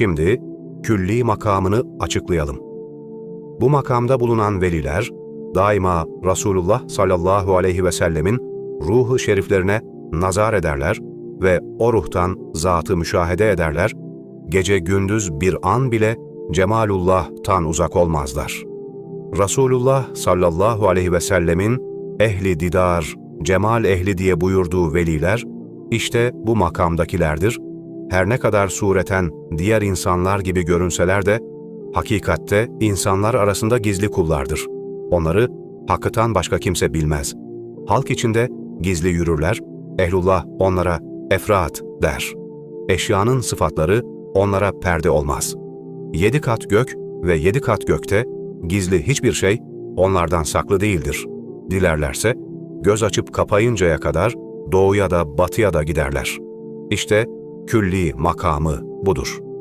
Şimdi külli makamını açıklayalım. Bu makamda bulunan veliler, daima Resulullah sallallahu aleyhi ve sellemin ruhu şeriflerine nazar ederler ve o ruhtan zatı müşahede ederler, gece gündüz bir an bile Cemalullah'tan uzak olmazlar. Resulullah sallallahu aleyhi ve sellemin ehli didar, cemal ehli diye buyurduğu veliler, işte bu makamdakilerdir. Her ne kadar sureten diğer insanlar gibi görünseler de, hakikatte insanlar arasında gizli kullardır. Onları hakkıtan başka kimse bilmez. Halk içinde gizli yürürler, ehlullah onlara efrat der. Eşyanın sıfatları onlara perde olmaz. Yedi kat gök ve yedi kat gökte gizli hiçbir şey onlardan saklı değildir. Dilerlerse göz açıp kapayıncaya kadar doğuya da batıya da giderler. İşte külli makamı budur.''